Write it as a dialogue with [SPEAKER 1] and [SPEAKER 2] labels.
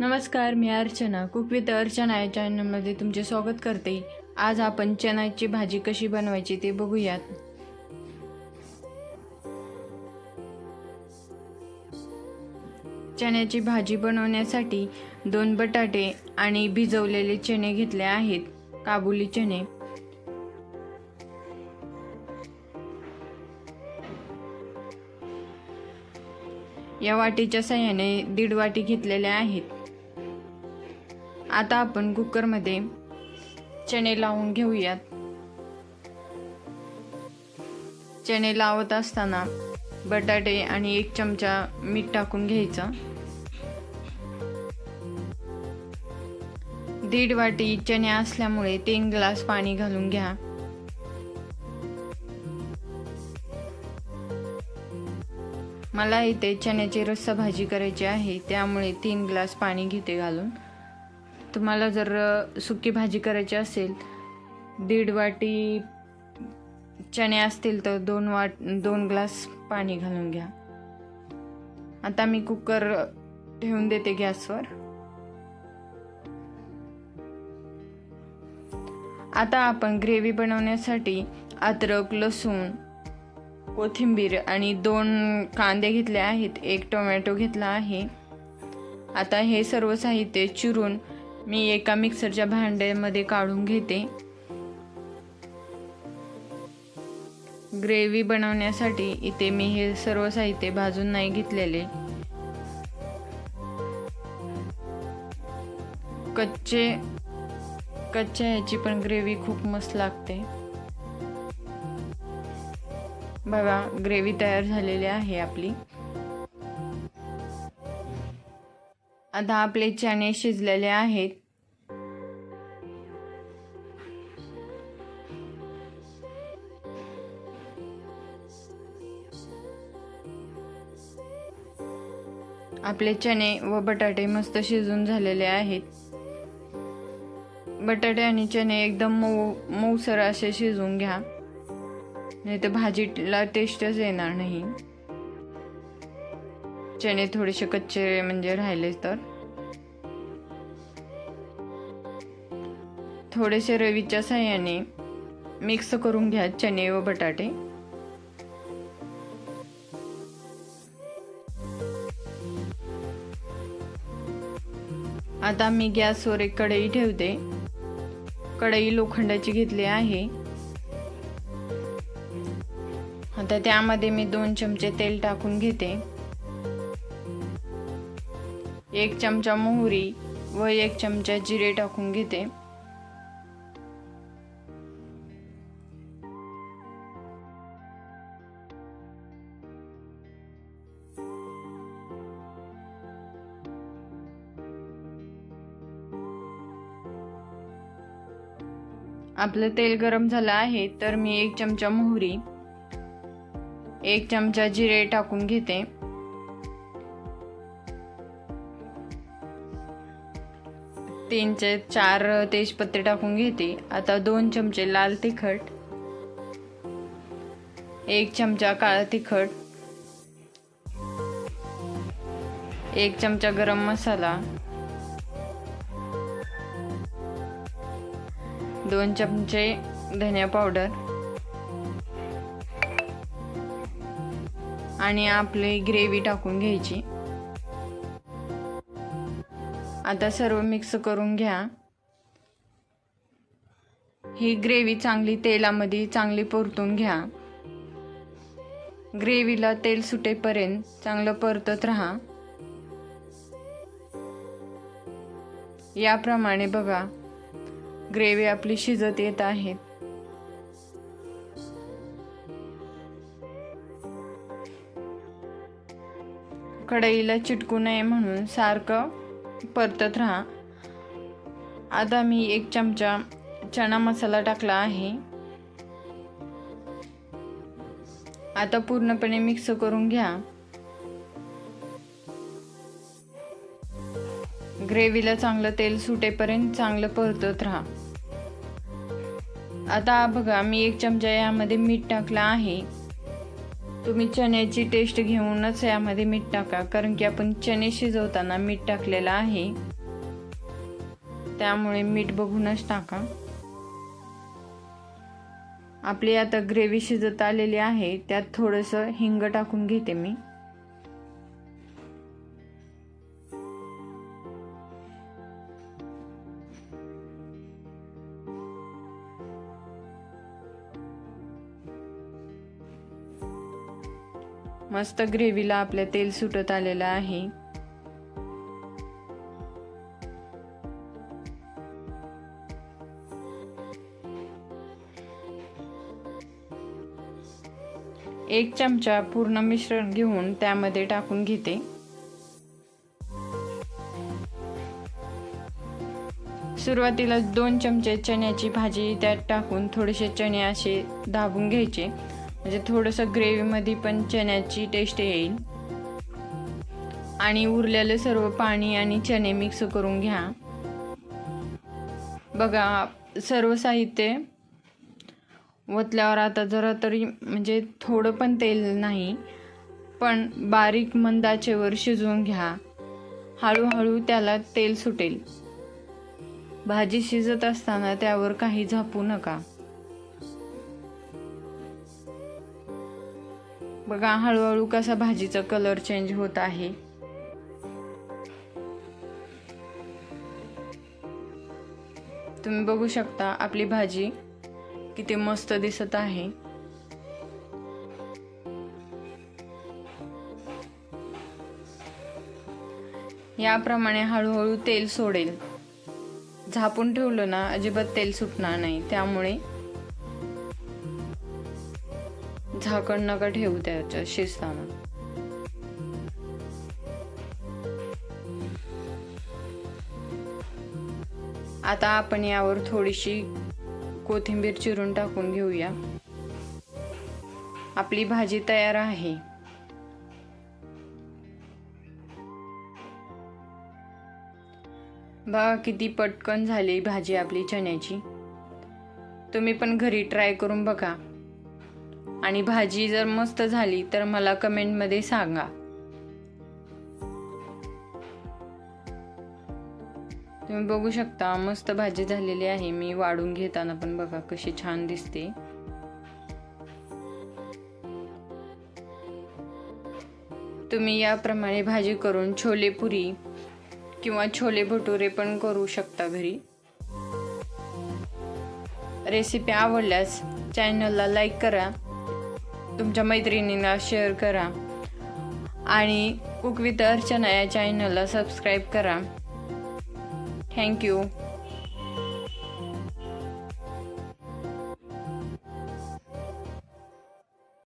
[SPEAKER 1] नमस्कार मी Archana. Cook with Archana या चॅनलमध्ये तुमचे स्वागत करते. आज आपण चण्याची भाजी कशी बनवायची ते बघूयात. चण्याची भाजी बनवण्यासाठी दोन बटाटे आणि भिजवलेले चणे घेतले आहेत काबुली चणे. या वाटीच्या साह्याने दीड वाटी घेतलेल्या आहेत. आता आपण कुकरमध्ये चणे लावून घेऊयात. चणे लावत असताना बटाटे आणि एक चमचा मीठ टाकून घ्यायचं. दीड वाटी चणे असल्यामुळे तीन ग्लास पाणी घालून घ्या. मला इथे चण्याची रस्सा भाजी करायची आहे त्यामुळे तीन ग्लास पाणी घेते घालून. तुम्हाला जर सुकी भाजी करायची असेल दीड वाटी चणे असतील तर दोन वाट दोन ग्लास पाणी घालून घ्या. आता मी कुकर ठेवून देते गॅसवर. आता आपण ग्रेव्ही बनवण्यासाठी अद्रक लसूण कोथिंबीर आणि दोन कांदे घेतले आहेत. एक टोमॅटो घेतला आहे. आता हे सर्व साहित्य चिरून मी एका मिक्सरच्या भांड्यामध्ये काढून घेते. ग्रेव्ही बनवण्यासाठी इथे मी हे सर्व साहित्य भाजून नाही घेतलेले. कच्चे कच्च्या ह्याची पण ग्रेव्ही खूप मस्त लागते. बघा ग्रेव्ही तयार झालेली आहे आपली. आता आपले चणे शिजलेले आहेत. आपले चणे व बटाटे मस्त शिजून झालेले आहेत. बटाटे आणि चणे एकदम मऊ मऊसर असे शिजून घ्या. नाही तर भाजीला टेस्टच येणार नाही. चणे थोडेसे कच्चे म्हणजे राहिले तर. थोडेसे रवीच्या साह्याने मिक्स करून घ्या चणे व बटाटे. आता मी गॅसवर एक कढई ठेवते. कढई लोखंडाची घेतली आहे. आता त्यामध्ये मी दोन चमचे तेल टाकून घेते. एक चमचा मोहरी व एक चमचा जिरे टाकून घेते. आपलं तेल गरम झालं आहे तर मी एक चमचा मोहरी एक चमचा जिरे टाकून घेते. तीनचे चार तेजपत्ते टाकून घेते. आता दोन चमचे लाल तिखट एक चमचा काळा तिखट एक चमचा गरम मसाला दोन चमचे धनिया पावडर. आणि आपली ग्रेव्ही टाकून घ्यायची. आता सर्व मिक्स करून घ्या. ही ग्रेव्ही चांगली तेलामध्ये चांगली परतून घ्या. ग्रेव्हीला तेल सुटेपर्यंत चांगलं परतत राहा. याप्रमाणे बघा ग्रेव्ही आपली शिजत येत आहे कढईला चिटकू नये म्हणून सारखं परतत राहा. आता मी एक चमचा चणा मसाला टाकला आहे. आता पूर्णपणे मिक्स करून घ्या. ग्रेव्हीला चांगलं तेल सुटेपर्यंत चांगलं परतत राहा. आता बघा मी एक चमचा यामध्ये मीठ टाकला आहे. तुम्ही चण्याची टेस्ट घेऊनच यामध्ये मीठ टाका कारण की आपण चणे शिजवताना मीठ टाकलेलं आहे. त्यामुळे मीठ बघूनच टाका. आपली आता ग्रेव्ही शिजत आलेली आहे त्यात थोडंसं हिंग टाकून घेते मी. मस्त ग्रेव्हीला आपल्या तेल सुटत आलेलं आहे. एक चमचा पूर्ण मिश्रण घेऊन त्यामध्ये टाकून घेते. सुरुवातीला दोन चमचे चण्याची भाजी त्यात टाकून थोडेसे चणे असे दाबून घ्यायचे. म्हणजे थोडंसं ग्रेव्हीमध्ये पण चण्याची टेस्ट येईल. आणि उरलेलं सर्व पाणी आणि चणे मिक्स करून घ्या. बघा सर्व साहित्य ओतल्यावर आता जरा तरी म्हणजे थोडं पण तेल नाही पण बारीक मंदाचेवर शिजवून घ्या. हळूहळू त्याला तेल सुटेल. भाजी शिजत असताना त्यावर काही झापू नका. बघा हळूहळू कसा भाजीचा कलर चेंज होत आहे. तुम्ही बघू शकता आपली भाजी किती मस्त दिसत आहे. याप्रमाणे हळूहळू तेल सोडेल. झापून ठेवलं ना अजिबात तेल सुटणार नाही. त्यामुळे झाकण नका ठेवू त्याच्या शिजताना. आता आपण यावर थोडीशी कोथिंबीर चिरून टाकून घेऊया. आपली भाजी तयार आहे. बघा किती पटकन झाली भाजी आपली चण्याची. तुम्ही पण घरी ट्राय करून बघा. आणि भाजी जर मस्त झाली तर मला कमेंटमध्ये सांगा. तुम्ही बघू शकता मस्त भाजी झालेली आहे. मी वाढून घेताना पण बघा कशी छान दिसते. तुम्ही याप्रमाणे भाजी करून छोले पुरी किंवा छोले भटुरे पण करू शकता घरी. रेसिपी आवडल्यास चॅनलला लाईक करा. तुमच्या मैत्रिणींना शेअर करा. आणि कुक विथ अर्चना या चॅनलला सबस्क्राईब करा. थँक्यू